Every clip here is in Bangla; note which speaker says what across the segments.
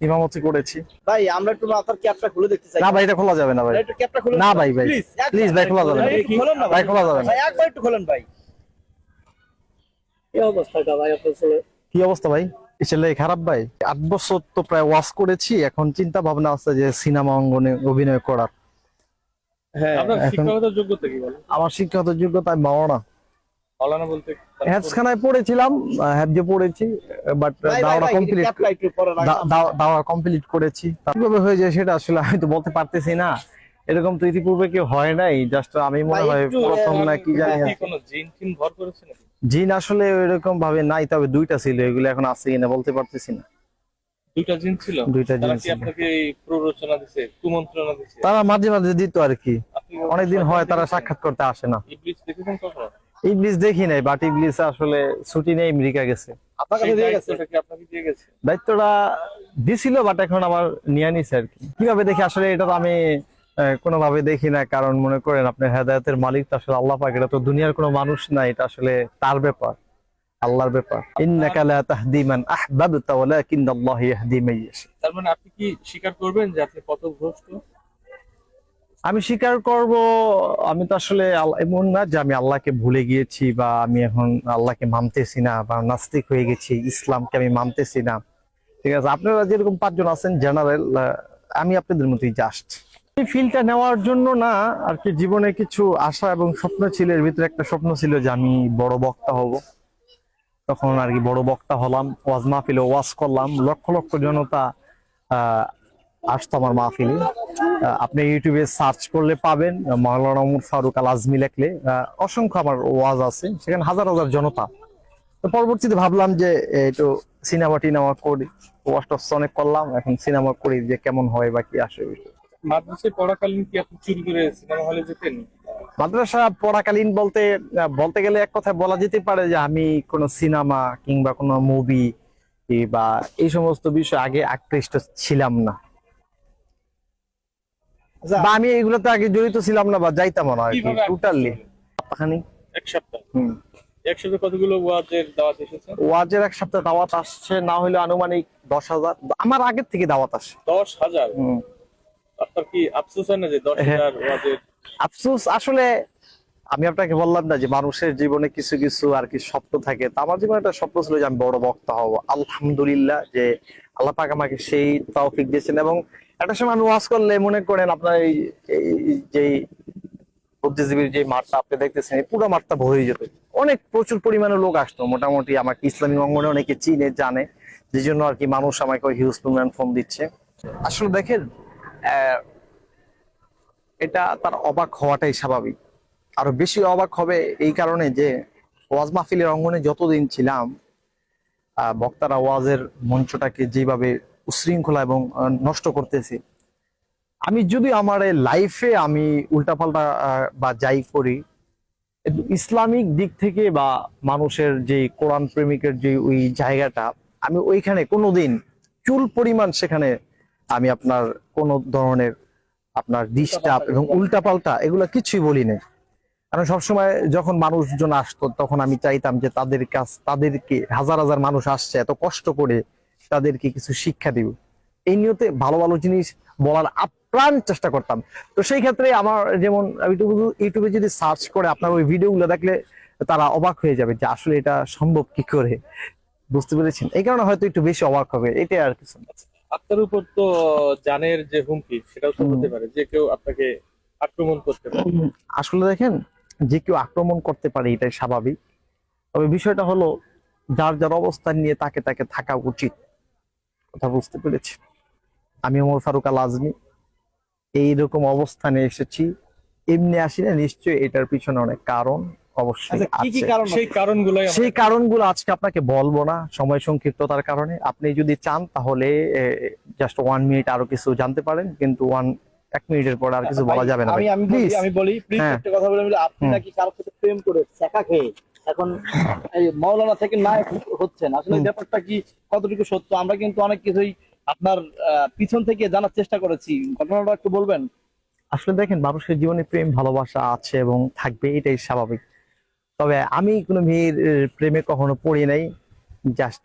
Speaker 1: ইমামতি করেছি।
Speaker 2: ভাই আমরা একটু মাথার ক্যাপটা খুলে দেখতে চাই।
Speaker 1: না ভাই এটা খোলা যাবে না ভাই।
Speaker 2: ক্যাপটা খুলে
Speaker 1: না ভাই ভাই।
Speaker 2: প্লিজ
Speaker 1: প্লিজ ভাই খোলা যাবে না।
Speaker 2: খোলেন না
Speaker 1: ভাই খোলা যাবে না।
Speaker 2: ভাই একবার একটু খোলেন ভাই। এই অবস্থাটা ভাই আপনার ছেলে?
Speaker 1: কি অবস্থা ভাই? ছেলে খারাপ ভাই? আট বছর তো প্রায় ওয়াশ করেছি এখন চিন্তা ভাবনা আছে যে সিনেমা অঙ্গনে অভিনয় করার।
Speaker 2: হ্যাঁ।
Speaker 3: আপনার
Speaker 1: এখন-
Speaker 3: শিক্ষাগত যোগ্যতা কি বলেন?
Speaker 1: আমার শিক্ষাগত যোগ্যতা আমি মাওনা
Speaker 3: বলতে
Speaker 1: হ্যাফসখানায় পড়েছিলাম পড়েছি বাট কমপ্লিট দাওয়া কমপ্লিট করেছি। কীভাবে হয়ে যায় সেটা আসলে আমি তো বলতে পারতেছি না। এরকম তো ইতিপূর্বে হয় নাই জাস্ট আমি মনে হয় প্রথম না কি জানি আসলে ওইরকম ভাবে নাই তবে দুইটা ছিল এগুলো এখন আছে কিনা বলতে পারতেছি না।
Speaker 3: দুইটা জিন ছিল?
Speaker 1: দুইটা
Speaker 3: তারা
Speaker 1: জিন ছিল।
Speaker 3: আপনাকে প্ররোচনা দিছে কুমন্ত্রণা দিছে?
Speaker 1: তারা মাঝে মাঝে দিত আর কি। অনেকদিন হয় তারা সাক্ষাৎ করতে আসে না।
Speaker 3: ইবলিস দেখেছেন কখনো?
Speaker 1: ইবলিস দেখি নাই বাট ইবলিস আসলে ছুটি নেই আমেরিকা গেছে।
Speaker 3: দায়িত্বটা কি আপনাকে দিয়ে গেছে?
Speaker 1: দায়িত্বটা দিছিল বাট এখন আমার নিয়ে নিছে আর কি। কীভাবে দেখি? আসলে এটা তো আমি আহ, কোনোভাবে দেখি না কারণ মনে করেন আপনার হেদায়তের মালিক তো আসলে আল্লাহ পাক এটা তো দুনিয়ার কোনো মানুষ না এটা আসলে তার ব্যাপার আল্লাহর ব্যাপার। ইন্নাকা লা তাহদি মান আহবাবতা ওয়ালাকিন্নাল্লাহু ইয়াহদি মান ইয়াশা।
Speaker 3: তার মানে আপনি কি স্বীকার করবেন যে আপনি কত ভ্রষ্ট
Speaker 1: আমি স্বীকার করব, আমি তো আসলে এমন না যে আমি আল্লাহকে ভুলে গিয়েছি বা আমি এখন আল্লাহকে মানতেছি না বা নাস্তিক হয়ে গেছি, ইসলামকে আমি মানতেছি না। ঠিক আছে, আপনারা যেরকম পাঁচজন আছেন, জেনারেল আমি আপনাদের মতোই জাস্ট এই ফিলটা নেওয়ার জন্য না, আর কি জীবনে কিছু আশা এবং স্বপ্ন ছিল, এর ভিতরে একটা স্বপ্ন ছিল যে আমি বড় বক্তা হব। তখন আর কি বড় বক্তা হলাম, ওয়াজ মাহফিলে ওয়াজ করলাম, লক্ষ লক্ষ জনতা আসতো আমার মাহফিলে। আপনি ইউটিউবে সার্চ করলে পাবেন মাওলানা উমর ফারুক আল আজমি লেখলে অসংখ্য আমার ওয়াজ আছে সেখানে হাজার হাজার জনতা। তো পরবর্তীতে ভাবলাম যে একটু সিনেমা টিনেমা করি। ওয়াজ টস অনেক করলাম এখন সিনেমা করি যে কেমন হয় বা কি আসে
Speaker 3: মাদ্রাসায় পড়াকালীন কি আপনি চুরি করে সিনেমা হলে যেতেন?
Speaker 1: মাদ্রাসা পড়াকালীন বলতে বলতে গেলে এক কথায় বলা যেতে পারে যে আমি কোনো সিনেমা কিংবা কোনো মুভি বা এই সমস্ত বিষয় আগে আকৃষ্ট ছিলাম না। বা আমি এগুলোতে আগে জড়িত ছিলাম না বা যাইতাম না আর কি টোটালি খানি
Speaker 3: এক সপ্তাহ।
Speaker 1: হুম।
Speaker 3: এক সপ্তাহে কতগুলো ওয়াজের দাওয়াত এসেছে?
Speaker 1: ওয়াজের এক সপ্তাহ দাওয়াত আসছে না হলে আনুমানিক দশ হাজার। আমার আগের থেকে দাওয়াত আসে
Speaker 3: দশ হাজার?
Speaker 1: হুম।
Speaker 3: আপনার কি আফসোস হয় না যে দশ। হাজার ওয়াজের?
Speaker 1: আফসোস আসলে আমি আপনাকে বললাম না যে মানুষের জীবনে কিছু কিছু আর কি স্বপ্ন থাকে। তা আমার জীবনে একটা স্বপ্ন ছিল যে আমি বড় বক্তা হব। আলহামদুলিল্লাহ যে আল্লাহ পাক আমাকে সেই তৌফিক দিয়েছেন এবং একটা সময় আমি ওয়াজ করলে মনে করেন আপনার এই যে বুদ্ধিজীবীর যে মাঠটা আপনি দেখতেছেন, এই পুরো মাঠটা ভরে যেত। অনেক প্রচুর পরিমাণে লোক আসতো, মোটামুটি আমাকে ইসলামী অঙ্গনে অনেকে চিনে, জানে। যে জন্য আর কি মানুষ আমাকে হিউজ পরিমাণ ফোন দিচ্ছে। আসলে দেখেন এটা তার অবাক হওয়াটাই স্বাভাবিক। আরও বেশি অবাক হবে এই কারণে যে, ওয়াজ মাহফিলের অঙ্গনে যতদিন ছিলাম বক্তারা ওয়াজের মঞ্চটাকে যেভাবে উশৃঙ্খলা এবং নষ্ট করতেছি। আমি যদি আমার লাইফে আমি উল্টাপাল্টা বা যাই করি ইসলামিক দিক থেকে বা মানুষের যে কোরআন প্রেমিকের যে ওই জায়গাটা আমি ওইখানে কোনোদিন চুল পরিমাণ সেখানে আমি আপনার কোন ধরনের আপনার ডিস্টার্ব এবং উল্টাপাল্টা এগুলো কিছুই বলি না কারণ সবসময় যখন মানুষজন আসতো তখন আমি চাইতাম যে তাদের কাছ তাদেরকে হাজার হাজার মানুষ আসছে এত কষ্ট করে তাদেরকে কিছু শিক্ষা দিব। এই নিয়তে ভালো ভালো জিনিস বলার আপ্রাণ চেষ্টা করতাম। তো সেই ক্ষেত্রে আমার যেমন ইউটিউবে যদি সার্চ করে আপনার ওই ভিডিওগুলো দেখলে তারা অবাক হয়ে যাবে যে আসলে এটা সম্ভব কি করে। বুঝতে পেরেছেন? এই কারণে হয়তো একটু বেশি অবাক হবে এটাই আর কিছু না।
Speaker 3: আপনার উপর তো জানের যে হুমকি সেটাও তো হতে পারে যে কেউ আপনাকে আক্রমণ করতে পারে।
Speaker 1: আসলে দেখেন যে কেউ আক্রমণ করতে পারে এটাই স্বাভাবিক। তবে বিষয়টা হলো যার যার অবস্থান নিয়ে তাকে তাকে থাকা উচিত। কথা বুঝতে পেরেছি। আমি ওমর ফারুক আল আজমি এইরকম অবস্থানে এসেছি। এমনি আসি না নিশ্চয়ই এটার পিছনে অনেক কারণ অবশ্যই
Speaker 2: আচ্ছা
Speaker 3: সেই
Speaker 1: কারণগুলো আজকে আপনাকে বলব না সময় সংক্ষিপ্ততার কারণে। আপনি যদি চান তাহলে জাস্ট ওয়ান মিনিট আরও কিছু জানতে পারেন কিন্তু ওয়ান এক মিনিটের পর আর কিছু বলা যাবে না
Speaker 2: আমি বলি
Speaker 1: প্লিজ হ্যাঁ।
Speaker 2: একটা কথা বলে বলি আপনি নাকি কারোর সাথে প্রেম করে চাকা খেয়ে এখন এই মাওলানা থেকে নায়ক হচ্ছেন। আসলে ব্যাপারটা কি কতটুকু সত্য? আমরা কিন্তু অনেক কিছুই আপনার পিছন থেকে জানার চেষ্টা করেছি। ঘটনাটা একটু বলবেন?
Speaker 1: আসলে দেখেন মানুষের জীবনে প্রেম ভালোবাসা আছে এবং থাকবে এটাই স্বাভাবিক। তবে আমি কোনো মেয়ের প্রেমে কখনো পড়ি নাই। জাস্ট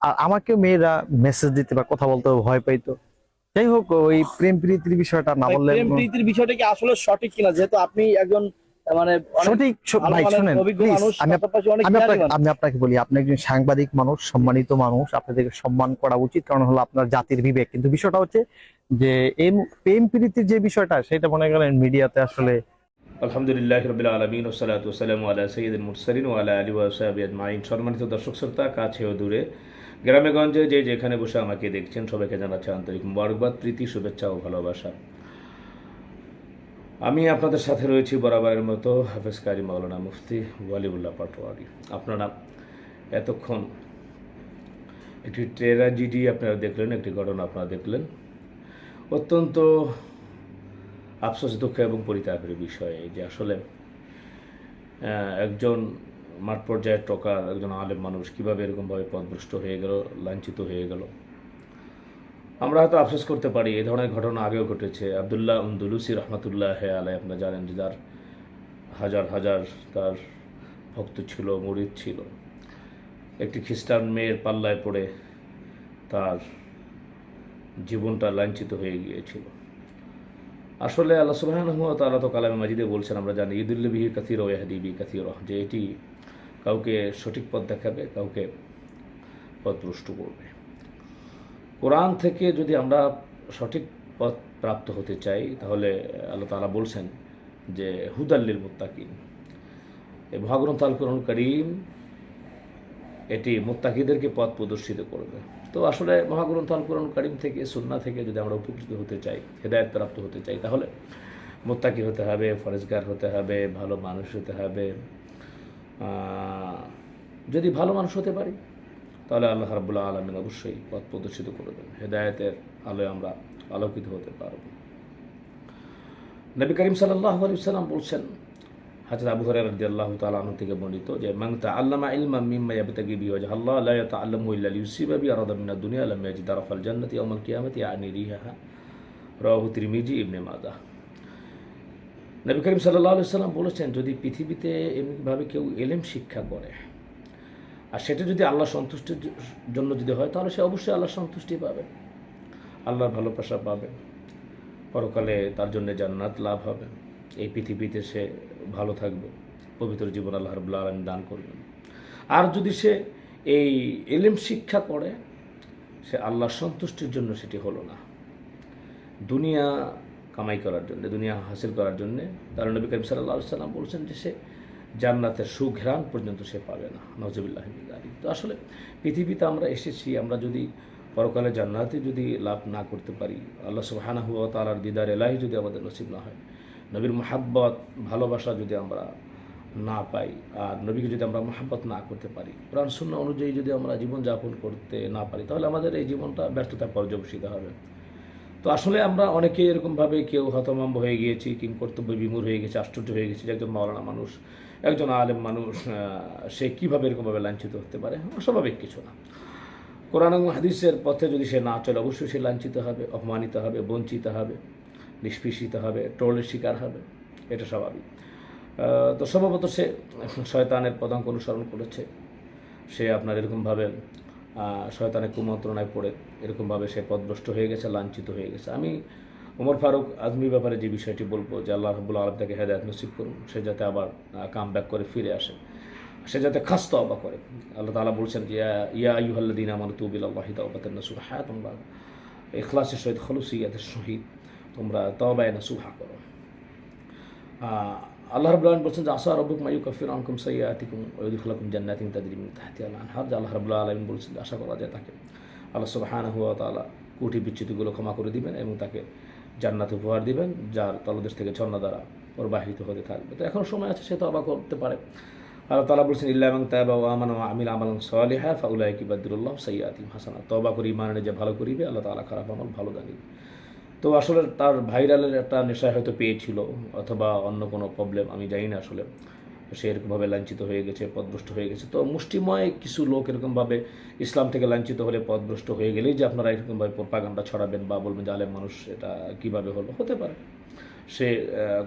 Speaker 1: আর আমাকেও মেয়েরা মেসেজ দিতে বা কথা বলতে ভয় পাইতো। যাই হোক ওই প্রেম প্রীতির বিষয়টা না বললে
Speaker 2: প্রেম প্রীতির বিষয়টা কি আসলে সঠিক কিনা? যেহেতু আপনি একজন মানে
Speaker 1: আমি আপনাকে বলি আপনি একজন সাংবাদিক মানুষ সম্মানিত মানুষ আপনাদেরকে সম্মান করা উচিত কারণ হলো আপনার জাতির বিবেক। কিন্তু বিষয়টা হচ্ছে যে এই প্রেম প্রীতির যে বিষয়টা সেটা মনে করেন মিডিয়াতে আসলে
Speaker 4: আলহামদুলিল্লাহ রবিল আলমিন ওসালাত ওসালাম আল্লাহ সঈদুল মুরসালিন ওয়ালা আলী ওয়াসাবি আজমাইন। সম্মানিত দর্শক শ্রোতা কাছে ও দূরে গ্রামে গঞ্জে যে যেখানে বসে আমাকে দেখছেন সবাইকে জানাচ্ছে আন্তরিক মুবারকবাদ প্রীতি শুভেচ্ছা ও ভালোবাসা। আমি আপনাদের সাথে রয়েছি বরাবরের মতো হাফেজ কারি মাওলানা মুফতি ওয়ালিউল্লাহ পাটোয়ারি। আপনারা এতক্ষণ একটি ট্রেরাজিডি আপনারা দেখলেন, একটি ঘটনা আপনারা দেখলেন। অত্যন্ত আফসোস, দুঃখ এবং পরিতাপের বিষয় যে আসলে একজন মাঠ পর্যায়ের টকা, একজন আলেম মানুষ কীভাবে এরকমভাবে পদভ্রষ্ট হয়ে গেল, লাঞ্ছিত হয়ে গেল। আমরা হয়তো আফসোস করতে পারি, এই ধরনের ঘটনা আগেও ঘটেছে। আবদুল্লাহ উন্দুলুসি রহমতুল্লাহ আলাই আপনারা জানেন যে যার হাজার হাজার তার ভক্ত ছিল, মুরিদ ছিল। একটি খ্রিস্টান মেয়ের পাল্লায় পড়ে তার জীবনটা লাঞ্ছিত হয়ে গিয়েছিল। আসলে আল্লাহ ওয়া তাআলা তো কালামে মাজিদে বলছেন, আমরা জানি, ইদুল্লি বিহি কাসির ও ইয়াহদি বিহি কাসির, যে এটি কাউকে সঠিক পথ দেখাবে, কাউকে পথভ্রষ্ট করবে। কোরআন থেকে যদি আমরা সঠিক পথ প্রাপ্ত হতে চাই, তাহলে আল্লাহ তাআলা বলছেন যে হুদাল্লিল মুত্তাকিন। এই মহাগ্রন্থ আল কোরআন করিম এটি মুত্তাকিদেরকে পথ প্রদর্শিত করবে। তো আসলে মহাগ্রন্থ আল কোরআন করিম থেকে সুন্না থেকে যদি আমরা উপকৃত হতে চাই, হেদায়ত প্রাপ্ত হতে চাই, তাহলে মোত্তাকি হতে হবে, ফরেজগার হতে হবে, ভালো মানুষ হতে হবে। যদি ভালো মানুষ হতে পারি তাহলে আল্লাহ রাবুল্লাহ আলমিন অবশ্যই পথ প্রদর্শিত করে করবেন হেদায়তের আলোয় আমরা আলোকিত হতে পারব। নবী করিম সাল্লাহ আলী সাল্লাম বলছেন, হাজরত আবু হরাইরা রাদিয়াল্লাহু তাআলা আনহু থেকে বর্ণিত যে, মান তাআল্লামা ইলমান মিম্মা ইয়াবতাগি বিহি ওয়াজহ আল্লাহ, লা ইয়াতাআল্লামু ইল্লা লিয়ুসিবা বি আরাদা মিনাদ দুনিয়া, লাম ইয়াজিদ আরাফাল জান্নাতি ইয়াওমাল কিয়ামাতি ইয়ানি রিহাহা। রাওয়াহু তিরমিজি, ইবনে মাজাহ। নবী করিম সাল্লাল্লাহু আলাইহি সাল্লাম বলেছেন, যদি পৃথিবীতে এমনিভাবে কেউ এলেম শিক্ষা করে আর সেটা যদি আল্লাহ সন্তুষ্টির জন্য যদি হয়, তাহলে সে অবশ্যই আল্লাহ সন্তুষ্টি পাবে। আল্লাহর ভালোবাসা পাবে। পরকালে তার জন্য জান্নাত লাভ হবে। এই পৃথিবীতে সে ভালো থাকবে। পবিত্র জীবন আল্লাহ আলম দান করবেন। আর যদি সে এই এলেম শিক্ষা করে, সে আল্লাহর সন্তুষ্টির জন্য সেটি হলো না। দুনিয়া কামাই করার জন্য, দুনিয়া হাসিল করার জন্য, তার নবী করিম সাল্লাহ সাল্লাম বলছেন যে সে জান্নাতের সুঘ্রাণ পর্যন্ত সে পাবে না। নজবিল্লাহ তো আসলে পৃথিবীতে আমরা এসেছি, আমরা যদি পরকালে জান্নাতে যদি লাভ না করতে পারি, আল্লাহ সুবহানাহু ওয়া তাআলার দিদার এলাহি যদি আমাদের নসিব না হয়, নবীর মোহাব্বত, ভালোবাসা যদি আমরা না পাই, আর নবীকে যদি আমরা মোহাব্বত না করতে পারি, কোরআন শূন্য অনুযায়ী যদি আমরা জীবনযাপন করতে না পারি, তাহলে আমাদের এই জীবনটা ব্যর্থতা পর্যবেসিত হবে। তো আসলে আমরা অনেকে এরকমভাবে কেউ হতমম্ব হয়ে গিয়েছি কিং কর্তব্য বিমূর হয়ে গেছে, আশ্চর্য হয়ে গেছে, যে একজন মাওলানা মানুষ একজন আলেম মানুষ সে কীভাবে এরকমভাবে লাঞ্ছিত হতে পারে? অস্বাভাবিক কিছু না। কোরআন এবং হাদিসের পথে যদি সে না চলে, অবশ্যই সে লাঞ্ছিত হবে, অপমানিত হবে, বঞ্চিত হবে, নিষ্পেষিত হবে, ট্রোলের শিকার হবে। এটা স্বাভাবিক। তো সম্ভবত সে শয়তানের পদাঙ্ক অনুসরণ করেছে। সে আপনার এরকমভাবে শয়তানের কুমন্ত্রণায় পড়ে, এরকমভাবে সে পদভ্রষ্ট হয়ে গেছে, লাঞ্ছিত হয়ে গেছে। আমি ওমর ফারুক আজমির ব্যাপারে যে বিষয়টি বলব, যে আল্লাহ রবুল্লা আলম তাকে হেদায়ত নসিব করুন, সে যাতে আবার কাম ব্যাক করে, ফিরে আসে। সে যাতে খাস তবা করে। আল্লাহ তাআলা বলছেন যে, ইয়া- ইয়া আইয়ুহাল্লাযীনা আমানু তুবু ইলাল্লাহি তাওবাতান নাসুহা হ্যাঁ তোমরা ইখলাসের সহিত খলুসিয়াতের সহিত তোমরা তওবায়ে নাসুহা করো। আল্লাহ রাব্বুল আলামিন বলছেন যে, আসা রব্বুক মায়ু কাফির আনকুম সাইয়াতিকুম ওয়া ইউদখিলুকুম জান্নাতিন তাজরি মিন তাহতিহা আল-আনহার যে আল্লাহ রাব্বুল আলামিন বলছেন আশা করা যায় তাকে। আল্লাহ সুবহানাহু ওয়া তাআলা কোটি বিচ্যুতিগুলো ক্ষমা করে দিবেন এবং তাকে জান্নাত উপহার দিবেন, যার তলদেশ থেকে ঝর্ণা দ্বারা প্রবাহিত হতে থাকবে। তো এখন সময় আছে, সে তো অবাক করতে পারে। আল্লাহ তালা বলছেন, ইল্লা এবং তাবা আমান আমিল আমাল সালিহা ফাউলাই কিবাদুল্লাহ সাইয়াতিম হাসানা তবা করি মানে যে ভালো করিবে, আল্লাহ তালা খারাপ আমল ভালো দাঁড়িয়ে তো আসলে তার ভাইরালের একটা নেশায় হয়তো পেয়েছিল, অথবা অন্য কোনো প্রবলেম আমি জানি না আসলে। সে এরকমভাবে লাঞ্ছিত হয়ে গেছে, পদভ্রষ্ট হয়ে গেছে। তো মুষ্টিময় কিছু লোক এরকমভাবে ইসলাম থেকে লাঞ্ছিত হলে পদভ্রষ্ট হয়ে গেলেই যে আপনারা এরকমভাবে প্রপাগান্ডা ছড়াবেন বা বলবেন যে আলেম মানুষ, এটা কীভাবে হলো? হতে পারে। সে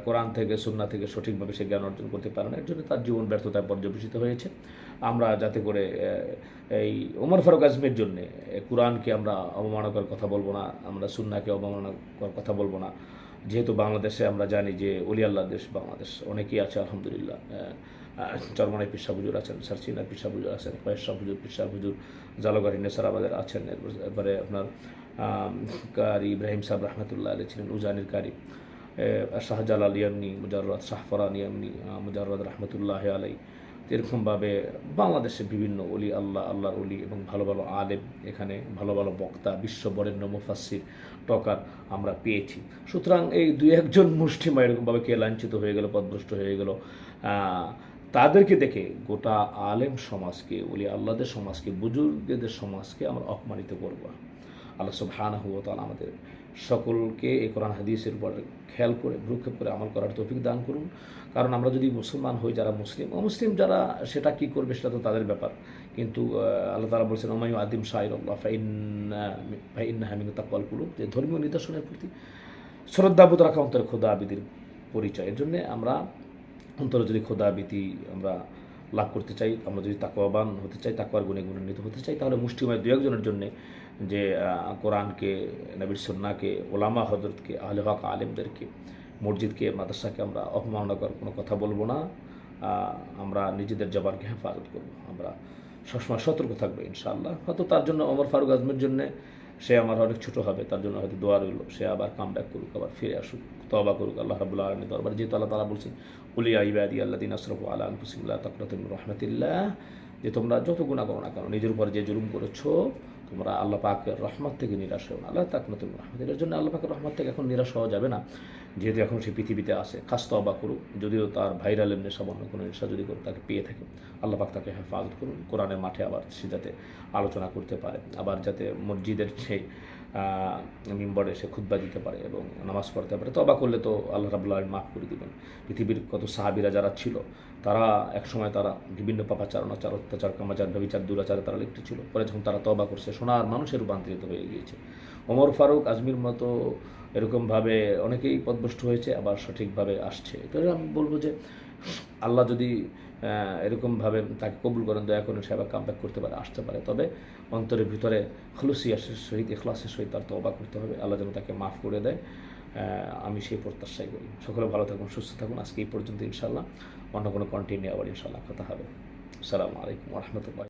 Speaker 4: কোরআন থেকে, সুন্না থেকে সঠিকভাবে সে জ্ঞান অর্জন করতে পারে না। এর জন্য তার জীবন ব্যর্থতায় পর্যবেসিত হয়েছে। আমরা যাতে করে এই ওমর ফারুক আজমের জন্যে কোরআনকে আমরা অবমাননাকর কথা বলব না, আমরা সুন্নাকে অবমাননাকর কথা বলব না। যেহেতু বাংলাদেশে আমরা জানি যে অলি আল্লাহ দেশ বাংলাদেশ, অনেকেই আছে, আলহামদুলিল্লাহ। চরমানাই পিসা হুজুর আছেন সারসিনা পিসা হুজুর আছেন, কয়েশা হুজুর, পিসা হুজুর, জালগাড়ি নেসারাবাদের আছেন। এরপর- আপনার কারি ইব্রাহিম সাহেব রহমতুল্লাহ আলী ছিলেন, উজানির কারি। শাহজালাল ইয়ামনি মুজাররাত শাহফরান ইয়ামনি মুজাররাত রহমতুল্লাহ আলাই এরকমভাবে বাংলাদেশে বিভিন্ন অলি আল্লাহ, আল্লাহর অলি এবং ভালো ভালো আলেম এখানে, ভালো ভালো বক্তা বিশ্ব বরেণ্য মুফাসির টকার আমরা পেয়েছি সুতরাং এই দুই একজন মুষ্টিমা এরকমভাবে কে লাঞ্ছিত হয়ে গেল, পদভ্রষ্ট হয়ে গেল তাদেরকে দেখে গোটা আলেম সমাজকে অলি আল্লাহদের সমাজকে, বুজুর্গদের সমাজকে আমরা অপমানিত করব। আল্লাহ সুবহানাহু ওয়া তাআলা আমাদের সকলকে এই কোরআন হাদিসের উপর খেয়াল করে, ভ্রুক্ষেপ করে আমল করার তৌফিক দান করুন। কারণ আমরা যদি মুসলমান হই, যারা মুসলিম, অমুসলিম যারা সেটা কি করবে সেটা তো তাদের ব্যাপার। কিন্তু আল্লাহ তালা বলছেন, ওমায়ু আদিম শাহির আল্লাহ ফাইন হামিং তাকওয়াল যে ধর্মীয় নিদর্শনের প্রতি শ্রদ্ধাবোধ রাখা অন্তরে খোদা আবিদির পরিচয়। এর জন্যে আমরা অন্তরে যদি খোদা আবিতি আমরা লাভ করতে চাই, আমরা যদি তাকওয়াবান হতে চাই, তাকওয়ার গুণে গুণান্বিত হতে চাই, তাহলে মুষ্টিময় দু একজনের জন্যে যে কোরআনকে, নবীর সন্নাকে ওলামা হজরতকে আহলে হক আলেমদেরকে, মসজিদকে, মাদ্রাসাকে আমরা অপমাননাকর কোনো কথা বলব না। আমরা নিজেদের জবানকে হেফাজত করব। আমরা সবসময় সতর্ক থাকব, ইনশাআল্লাহ। হয়তো তার জন্য ওমর ফারুক আজমের জন্য সে আমার অনেক ছোট হবে, তার জন্য হয়তো দোয়া রইল। সে আবার কাম ব্যাক করুক, আবার ফিরে আসুক তবা করুক, আল্লাহ রাবুল্লাহ আলমী দরবার। যেহেতু আল্লাহ তালা বলছেন উলিয়া ইবাদি আল্লাহ দিন আসরফ আল্লাহ আলকুসিল্লাহ তকরতুল রহমতুল্লাহ যে তোমরা যত গুণা করো না কেন, নিজের উপর যে জুলুম করেছ তোমরা আল্লাহ পাকের রহমত থেকে নিরাশ হও না। আল্লাহ তাক নতুন রহমত। এর জন্য আল্লাহ পাকের রহমত থেকে এখন নিরাশ হওয়া যাবে না। যেহেতু এখন সে পৃথিবীতে আসে খাস তবা করুক। যদিও তার ভাইরাল এমনি সামান্য কোনো নেশা যদি করে তাকে পেয়ে থাকে, আল্লাহ পাক তাকে হেফাজত করুন। কোরআনের মাঠে আবার সে যাতে আলোচনা করতে পারে। আবার যাতে মসজিদের সেই মিম্বরে সে খুদ্া দিতে পারে এবং নামাজ পড়তে পারে তবা করলে তো আল্লাহ রাবুল্লাহ মাফ করে দিবেন। পৃথিবীর কত সাহাবিরা যারা ছিল, তারা একসময় তারা বিভিন্ন পাপাচার, অনাচার, অত্যাচার, কামাচার ব্যবিচার দুরাচারে, তারা লিপ্ত ছিল। পরে যখন তারা তবা করছে, সোনার মানুষের রূপান্তরিত হয়ে গিয়েছে। ওমর ফারুক, আজমির মতো এরকমভাবে অনেকেই পদভ্রষ্ট হয়েছে, আবার সঠিকভাবে আসছে। তো আমি বলব যে, আল্লাহ যদি এরকমভাবে তাকে কবুল করেন, দয়া করেন সেবা কামব্যাক করতে পারে, আসতে পারে। তবে অন্তরের ভিতরে খলুসিয়াসের সহিত, ইখলাসের সহিত তার তবা করতে হবে। আল্লাহ যেন তাকে মাফ করে দেয়। আমি সেই প্রত্যাশাই করি। সকলে ভালো থাকুন, সুস্থ থাকুন। আজকে এই পর্যন্ত ইনশাল্লাহ অন্য কোনো কন্টিনিউ আবার ইনশাল্লাহ কথা হবে। আসসালামু আলাইকুম রহমতুল্লাহ।